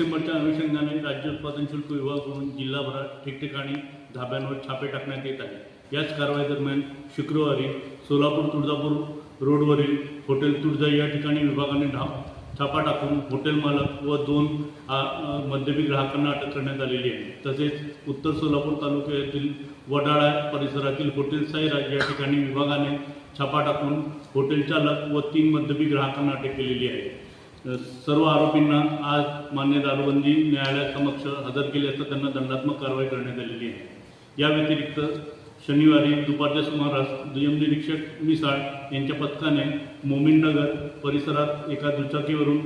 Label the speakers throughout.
Speaker 1: डिसेंबरच्या अनुषंगाने राज्य उत्पादन शुल्क विभागाकडून जिल्हाभरात ठिकठिकाणी धाब्यांवर छापे टाकण्यात येत आहे याच कारवाई दरम्यान शुक्रवारी सोलापूर तुळजापूर रोडवरील हॉटेल तुळजा या ठिकाणी विभागाने ढा छापा टाकून हॉटेल मालक व दोन मध्यमी ग्राहकांना अटक करण्यात आलेली आहे. तसेच उत्तर सोलापूर तालुक्यातील वडाळा परिसरातील हॉटेल साईराज या ठिकाणी विभागाने छापा टाकून हॉटेल चालक व तीन मध्यमी ग्राहकांना अटक केलेली आहे. सर्व आरोपींना आज मान्य दारूबंदी न्यायालयासमक्ष हजर केले असता त्यांना दंडात्मक कारवाई करण्यात आलेली आहे. या व्यतिरिक्त शनिवारी दुपारच्या सुमारास दुय्यम निरीक्षक मिसाळ यांच्या पथकाने मोमीननगर परिसरात एका दुचाकीवरून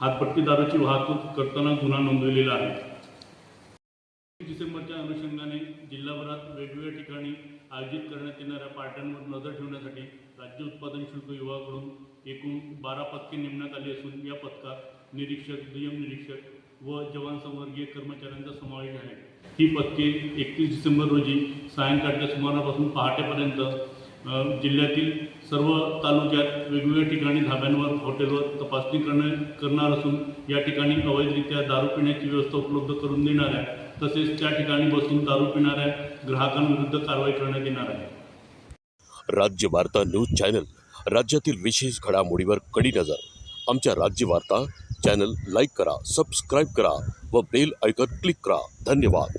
Speaker 1: हातपट्टी दारूची वाहतूक करताना गुन्हा नोंदवलेला आहे. डिसेंबरच्या अनुषंगाने जिल्हाभरात वेगवेगळ्या ठिकाणी आयोजित करण्यात येणाऱ्या पार्ट्यांवर नजर ठेवण्यासाठी राज्य उत्पादन शुल्क विभागाकडून एकूण बारा पथके नेमण्यात आली असून या पथकात निरीक्षक दुय्यम निरीक्षक व जवान संवर्गीय कर्मचाऱ्यांचा समावेश आहे. ही पथके एकतीस डिसेंबर रोजी सायंकाळच्या सुमारापासून पहाटेपर्यंत जिल्ह्यातील सर्व तालुक्यात वेगवेगळ्या ठिकाणी धाब्यांवर हॉटेलवर तपासणी करणे करणार असून या ठिकाणी अवैधरित्या दारू पिण्याची व्यवस्था उपलब्ध करून देणाऱ्या तसेच त्या ठिकाणी बसून दारू पिणाऱ्या ग्राहकांविरुद्ध कारवाई करण्यात येणार आहे.
Speaker 2: राज्य वार्ता न्यूज चॅनल राज्यातील विशेष घडामोडीवर कडी नजर. आमच्या राज्य वार्ता चॅनल लाईक करा सबस्क्राईब करा व बेल ऐकत क्लिक करा. धन्यवाद.